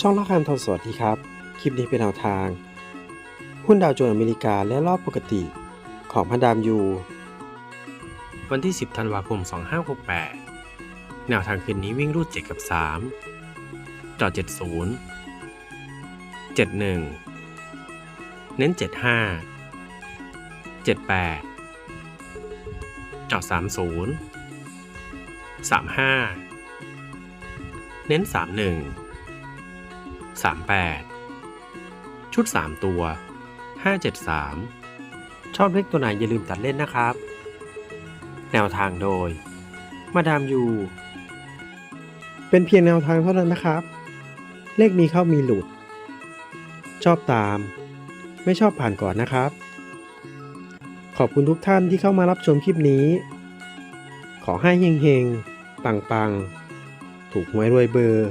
ช่องละคันทอนสวัสดีครับ คลิปนี้เป็นแนวทาง หุ้นดาวโจนส์อเมริกาและรอบปกติของพันดามยู วันที่ 10 ธันวาคม 2568 แนวทางคืนนี้วิ่งรูด 7 กับ 3 จอด 70 71 เน้น 75 78 จอด 30 35 เน้น 31 38 ชุด 3 ตัว 573 ชอบเลขตัวไหนอย่าลืมตัดเล่นนะครับ แนวทางโดย มาดามยู เป็นเพียงแนวทางเท่านั้นนะครับ เลขมีเข้ามีหลุด ชอบตาม ไม่ชอบผ่านก่อนนะครับ ขอบคุณทุกท่านที่เข้ามารับชมคลิปนี้ ขอให้เฮงๆ ปังๆ ถูกหวยรวยเบอร์